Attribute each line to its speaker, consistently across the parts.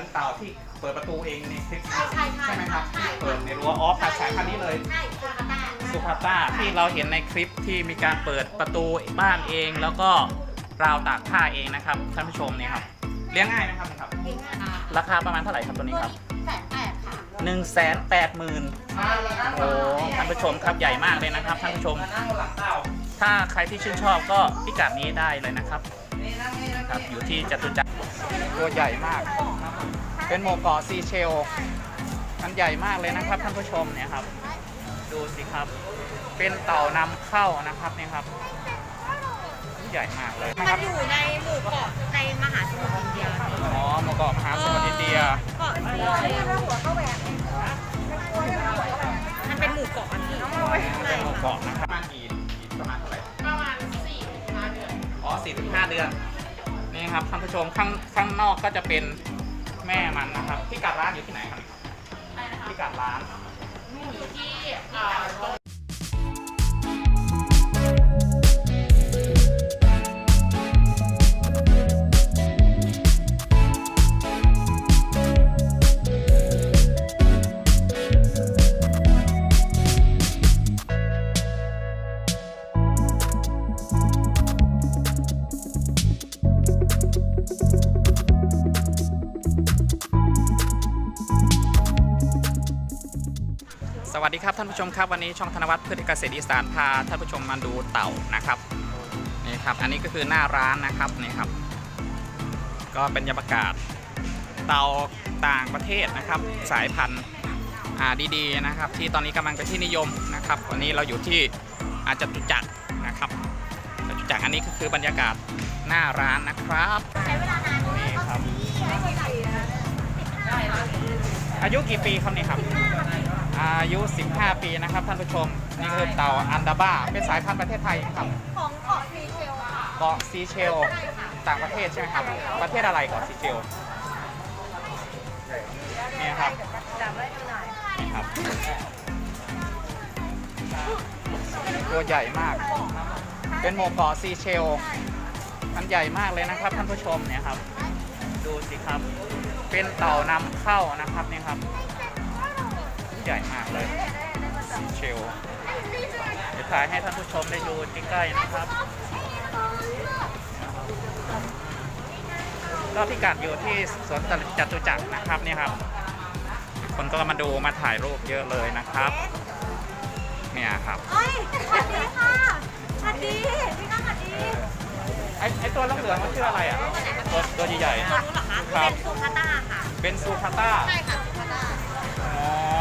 Speaker 1: นั้นเต่าที่เปิดประตูเองในคลิป
Speaker 2: ใช่ใช่ใช่
Speaker 1: ใช่ไหมครับ
Speaker 2: ใช่
Speaker 1: ที่เปิดในรั้วอ๋อผัดสายพันธุ์นี้เลย
Speaker 2: ใช่ค่ะตา
Speaker 1: สุภาต้าที่เราเห็นในคลิปที่มีการเปิดประตูบ้านเอง แล้วก็ราวตากผ้าเองนะครับท่านผู้ชมนี่ครับเลี้ยงง่ายนะครับครับ
Speaker 2: เองอะ
Speaker 1: ราคาประมาณเท่าไหร่ครับตัวนี้
Speaker 2: ตัว
Speaker 1: ครับ
Speaker 2: นี้แสนแปดค่ะ
Speaker 1: หนึ่งแสนแปดหมื่น
Speaker 2: ใช่แล้ว
Speaker 1: โอ้ท่านผู้ชมครับใหญ่มากเลยนะครับท่านผู้ชม
Speaker 3: นั่งหลังเต่า
Speaker 1: ถ้าใครที่ชื่นชอบก็พิกัดนี้ได้เลยนะครับ
Speaker 3: นี่นั่งนี่นั่ง
Speaker 1: ครับ
Speaker 3: นี่
Speaker 1: อยู่ที่จตุจักรตัวใหญ่มาก เป็นโมเกาะซีเชลมันใหญ่มากเลยนะครับท่านผู้ชมเนี่ยครับ ดูสิครับ เป็นเต่านำเข้านะครับเนี่ยครับใหญ่มากเลย
Speaker 2: มันอยู่ในหมู่เกาะในมหาสมุทรอินเดีย
Speaker 1: อ๋อโมเกาะมหาสมุทรอินเดีย
Speaker 2: เกาะซีเชลมันเป็นหมู่เกาะที่
Speaker 1: เป็นโม
Speaker 2: ค่
Speaker 1: เกาะนะครับประมาณกี่ประมาณเท่าไหร่
Speaker 2: ประมาณสี่ถึงห้าเดือน
Speaker 1: อ๋อสี่ถึงห้าเดือนนี่ครับท่านผู้ชมข้างข้างนอกก็จะเป็น แม่มันนะครับที่กัดร้านอยู่ที่ไหนครับที่กัดร้าน
Speaker 2: อยู่ที่อ่าตรง
Speaker 1: ท่านผู้ชมครับวันนี้ช่องธนวัฒน์พืชเกษตรอีสานพาท่านผู้ชมมาดูเต่านะครับนี่ครับ อันนี้ก็คือหน้าร้านนะครับนี่ครับ ก็เป็นบรรยากาศเต่าต่างประเทศนะครับ สายพันธุ์อ่าดีๆนะครับ ที่ตอนนี้กำลังเป็นที่นิยมนะครับ วันนี้เราอยู่ที่อาจตุจักรนะครับจตุจักรอันนี้ก็คือบรรยากาศหน้าร้านนะครับ
Speaker 2: ใช้เวลานาน
Speaker 1: นี่ครับ
Speaker 2: ไม่ใช่ใส่นะ
Speaker 1: อายุกี่ปีครับนี่ครับ อายุ 15 ปีนะครับท่านผู้ชม นี่คือเต่าอันดาบ้า เป็นสายพันธุ์ประเทศไทยนะครับ
Speaker 2: ของเกาะซีเชลค่ะ
Speaker 1: เกาะซีเชล ต่างประเทศใช่ไหมครับ ประเทศอะไรเกาะซีเชลนี่ครับ
Speaker 2: จับไว้ดูหน่อย
Speaker 1: นี่ครับ ตัวใหญ่มาก เป็นหมู่เกาะซีเชล มันใหญ่มากเลยนะครับท่านผู้ชมเนี่ยครับ ดูสิครับ เป็นเต่านำเข้านะครับเนี่ยครับ ใหญ่มากเลยซีเชลเดี๋ยวถ่ายให้ท่านผู้ชมได้ดูใกล้ๆนะครับ ก็พิกัดอยู่ที่สวนจตุจักรนะครับเนี่ยครับ คนก็มาดูมาถ่ายรูปเยอะเลยนะครับ เนี่ยครับ
Speaker 2: เอ้ยสวัสดีค่ะสวัสดีพี่น้องสวัสดี
Speaker 1: ไอไอตัวเหลืองๆมันชื่ออะไรอะตัวตัวใหญ่
Speaker 2: ตัวนู้นเหรอคะ
Speaker 1: ครับ
Speaker 2: เป็นซูคาต้าค่ะ
Speaker 1: ๆเป็นซูคาต้า
Speaker 2: ใช่ค่ะซูคาต้า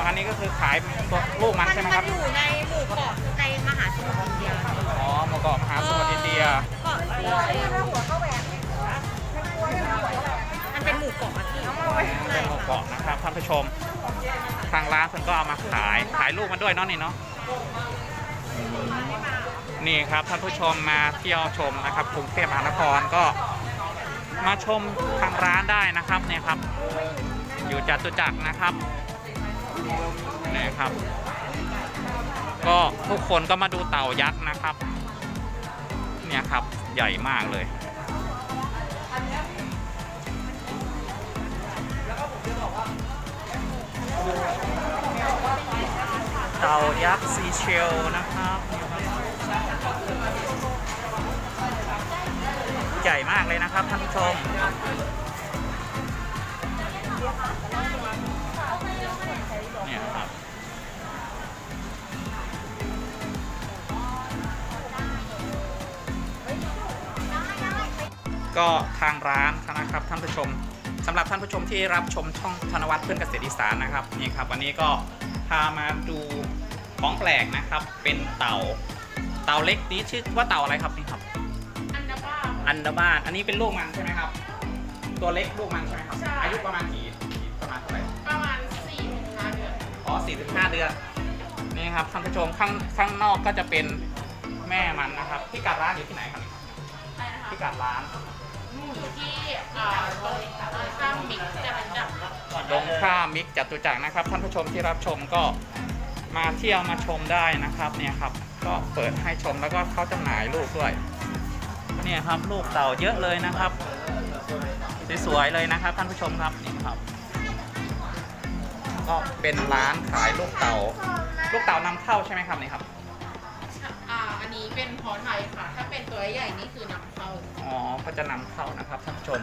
Speaker 1: อ๋ออันนี้ก็คือขายตัวลูกมันใช่ไหมครับ
Speaker 2: มันอยู่ในหมู่เกาะในมหาสมุทรอินเดีย
Speaker 1: อ๋อหมู่เกาะมหาสมุทรอินเดีย
Speaker 2: เกาะซีเชลมันเป็นหมู่เกาะที่
Speaker 1: เป็นหมู่เกาะนะครับท่านผู้ชม ทางร้านเพิ่นก็เอามาขาย ขายลูกมันด้วยเนาะนี่เนาะ นี่ครับท่านผู้ชมมาเที่ยวชมนะครับกรุงเทพมหานครก็มาชมทางร้านได้นะครับเนี่ยครับ อยู่จตุจักรนะครับ นี่ครับ ก็ทุกคนก็มาดูเต่ายักษ์นะครับ เนี่ยครับใหญ่มากเลยเต่ายักษ์ซีเชลนะครับใหญ่มากเลยนะครับท่านผู้ชม ก็ทางร้านนะครับท่านผู้ชมสำหรับท่านผู้ชมที่รับชมช่องธนวัฒน์เพื่อนเกษตรอีสานนะครับนี่ครับวันนี้ก็พามาดูของแปลกนะครับ เป็นเต่า เต่าเล็กนี้ชื่อว่าเต่าอะไรครับนี่ครับ
Speaker 2: อันดับบ้า
Speaker 1: อันดาบานอันนี้เป็นลูกมันใช่ไหมครับ ตัวเล็กลูกมันใช่ไหมครับ
Speaker 2: ใช่
Speaker 1: อายุประมาณกี่กี่ประมาณเท่าไหร่
Speaker 2: ประมาณสี่ถึงห้าเดือน
Speaker 1: อ๋อสี่ถึงห้าเดือนนี่ครับท่านผู้ชมข้างข้างนอกก็จะเป็นแม่มันนะครับ ที่กัดร้านอยู่ที่ไหนครับ
Speaker 2: ใช่นะคะ
Speaker 1: ที่ กัดร้าน
Speaker 2: อยู่ที่อ่าตรงข้างมิกจะเป็นจับ
Speaker 1: ลงข้ามมิกจตุจักรนะครับ ท่านผู้ชมที่รับชมก็มาเที่ยวมาชมได้นะครับเนี่ยครับ ก็เปิดให้ชมแล้วก็เข้าจำหน่ายลูกด้วยเนี่ยครับลูกเต่าเยอะเลยนะครับสวยๆเลยนะครับ ท่านผู้ชมครับนี่ครับ ก็เป็นร้านขายลูกเต่า ลูกเต่านำเข้าใช่ไหมครับนี่ครับ
Speaker 2: อ่าอั นนี้เป็นพอไทยค่ะ ถ้าเป็นตัวใหญ่นี่คือนำเข้า
Speaker 1: อ๋อก็จะนำเข้านะครับท่านผู้ชม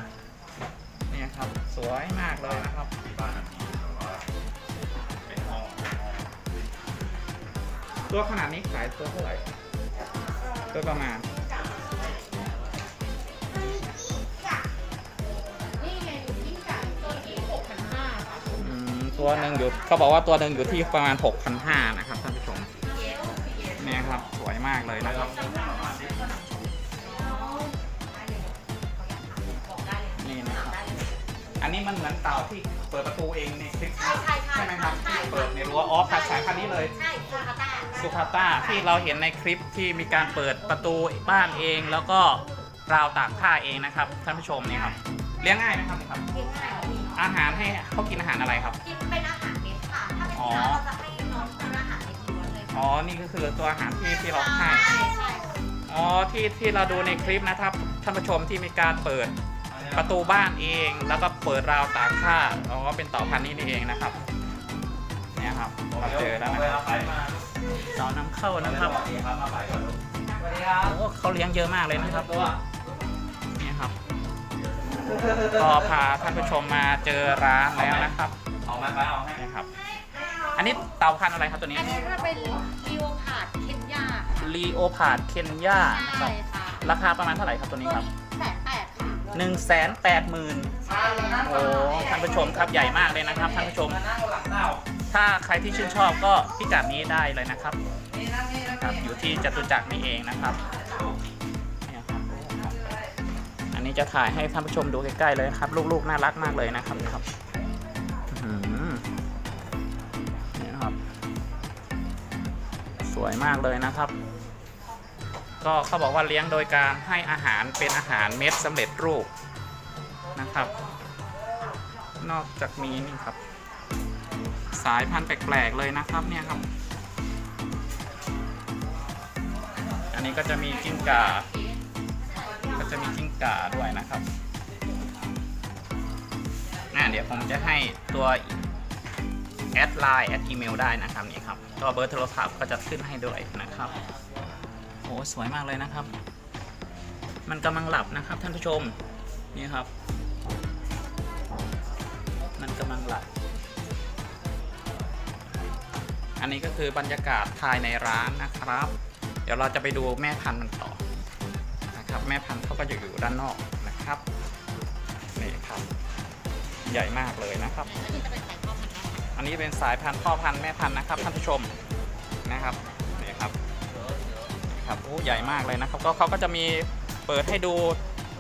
Speaker 1: นี่ครับ สวยมากเลยนะครับตัวขนาดนี้ขายตัวเท่าไหร่ตัวประมาณ
Speaker 2: นี่ไงอยู่ที่ขายตัวที่หกพันห้าค่ะ
Speaker 1: อืมตัวหนึ่งอยู่เขาบอกว่าตัวหนึ่งอยู่ที่ประมาณ 6,500นะครับ มากเลยนะครับ นี่นะครับ อันนี้มันเหมือนเต่าที่เปิดประตูเองในคลิป
Speaker 3: ใช่ใช่ใช่
Speaker 1: ใช่ไหมครับที่เปิดในรั้วออฟสายพันธุ์นี้เลย
Speaker 3: ใช่คูคาต้า
Speaker 1: สุคาต้าที่เราเห็นในคลิปที่มีการเปิดประตูบ้านเอง แล้วก็ราวตากผ้าเองนะครับท่านผู้ชมนี่ครับเลี้ยงง่ายไหมครับนี่ครับ
Speaker 3: กินง่ายดี
Speaker 1: อาหารให้เขากินอาหารอะไรครับ
Speaker 3: กินเป็นอาหารเม็ดค่ะ ถ้าเป็น
Speaker 1: อ๋อ
Speaker 3: เนื้อเราจะให้ อ๋อ นี่
Speaker 1: ก็คือตัวอาหารที่ที่เราให้
Speaker 3: ใช่ใช่
Speaker 1: อ๋อ ที่ที่เราดูในคลิปนะครับท่านผู้ชมที่มีการเปิดประตูบ้านเอง แล้วก็เปิดราวตากผ้าอ๋อ เป็นเต่าพันธุ์นี้นี่เองนะครับ เนี่ยครับเราเจอแล้วนะครับเต่านำเข้านะครับโอ้เขาเลี้ยงเยอะมากเลยนะครับเนี่ยครับก็พาท่านผู้ชมมาเจอร้านแล้วนะครับ
Speaker 4: เอาไหมไปเอาให้
Speaker 1: เนี่ยครับ อันนี้เต่าพันธุ์อะไรครับตัวนี้
Speaker 3: อันนี้ถ้าเป็นลีโอพาร์ดเคนยา
Speaker 1: ลีโอพาดเคนยานะค
Speaker 3: ใช่
Speaker 1: รับ
Speaker 3: ค่ะ
Speaker 1: ราคาประมาณเท่าไหร่ครับตัวนี้
Speaker 3: ตัว
Speaker 1: ครับ
Speaker 3: นี้แสนแปดค่ะ
Speaker 1: หนึ่งแสนแปดหมื่น
Speaker 3: ใช่แล้ว
Speaker 1: โอ้ท่านผู้ชมครับใหญ่มากเลยนะครับท่านผู้ชม
Speaker 4: มานั่งบนหลังเต่า
Speaker 1: ถ้าใครที่ชื่นชอบก็พิกัดนี้ได้เลยนะครับ
Speaker 4: นี่นั่งนี่นั่ง
Speaker 1: ครับ
Speaker 4: นี่
Speaker 1: อยู่ที่จตุจักรนี่เองนะครับเนี่ยครับ อันนี้จะถ่ายให้ท่านผู้ชมดูใกล้ๆเลยครับ ลูกๆน่ารักมากเลยนะครับนี่ครับ สวยมากเลยนะครับ ก็เขาบอกว่าเลี้ยงโดยการให้อาหารเป็นอาหารเม็ดสำเร็จรูปนะครับ นอกจากมีนี่ครับ สายพันธุ์แปลกๆเลยนะครับเนี่ยครับ อันนี้ก็จะมีกิ้งก่าก็จะมีกิ้งก่าด้วยนะครับอ่าเดี๋ยวผมจะให้ตัว แอดไลน์แอดอีเมลได้นะครับนี่ครับตัวเบอร์โทรศัพท์ก็จะขึ้นให้ด้วยนะครับโอ้สวยมากเลยนะครับ มันกำลังหลับนะครับท่านผู้ชมนี่ครับ มันกำลังหลับ อันนี้ก็คือบรรยากาศภายในร้านนะครับ เดี๋ยวเราจะไปดูแม่พันธุ์มันต่อนะครับ แม่พันธุ์เขาก็จะอยู่ด้านนอกนะครับนี่ครับ ใหญ่มากเลยนะครับ
Speaker 3: อันนี้จะเป็นสายข้าวผัดนะคะ
Speaker 1: อันนี้เป็นสายพันธุ์พ่อพันธุ์แม่พันธุ์นะครับท่านผู้ชมนะครับนี่ครับครับโอ้ใหญ่มากเลยนะครับก็เขาก็จะมีเปิดให้ดู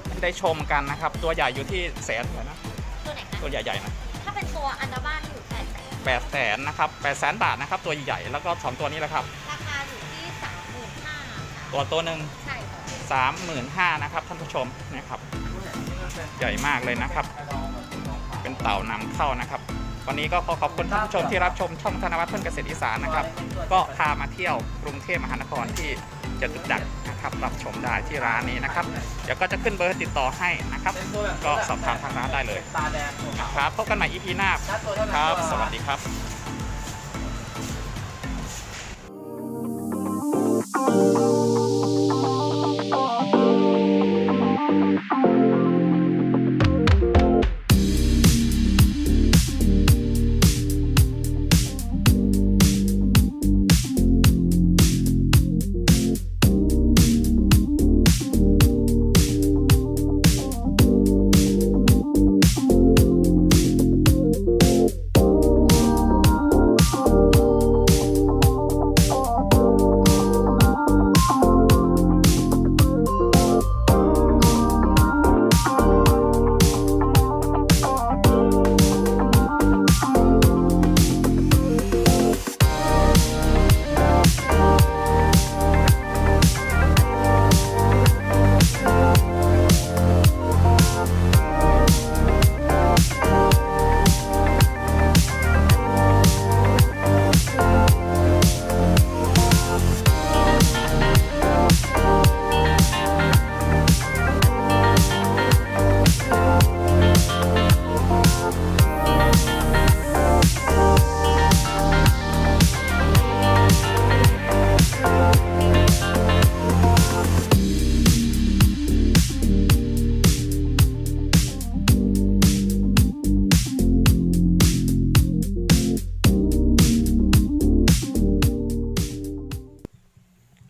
Speaker 1: ให้ได้ชมกันนะครับ ตัวใหญ่อยู่ที่แสนเลยนะ
Speaker 3: ตัวไหนคะ
Speaker 1: ตัวใหญ่ๆนะ
Speaker 3: ถ้าเป็นตัวอันดาบ้านอยู่แปดแสน
Speaker 1: แปดแสนนะครับแปดแสนบาทนะครับ ตัวใหญ่แล้วก็สองตัวนี้แหละครับ
Speaker 3: ราคาอยู่ที่สามหมื่นห้าค่ะ
Speaker 1: ตัวตัวหนึ่ง
Speaker 3: ใช่ค่ะ
Speaker 1: สามหมื่นห้านะครับท่านผู้ชมนะครับ ใหญ่มากเลยนะครับ เป็นเต่านำเข้านะครับ วันนี้ก็ขอขอบคุณท่านผู้ชมที่รับชมช่องธนวัฒน์เพื่อนเกษตรอีสานนะครับ ก็พามาเที่ยวกรุงเทพมหานครที่จตุจักรนะครับรับชมได้ที่ร้านนี้นะครับ เดี๋ยวก็จะขึ้นเบอร์ติดต่อให้นะครับ
Speaker 4: เป็นตัวแบบ
Speaker 1: ก็สอบถามทางร้านได้เลย
Speaker 4: ตาแดงตัวขาว
Speaker 1: ครับพบกันใหม่ EP หน้า
Speaker 4: ถ้าตัวเท่านั้น
Speaker 1: ครับ
Speaker 4: ตัว
Speaker 1: สวัสดีครับ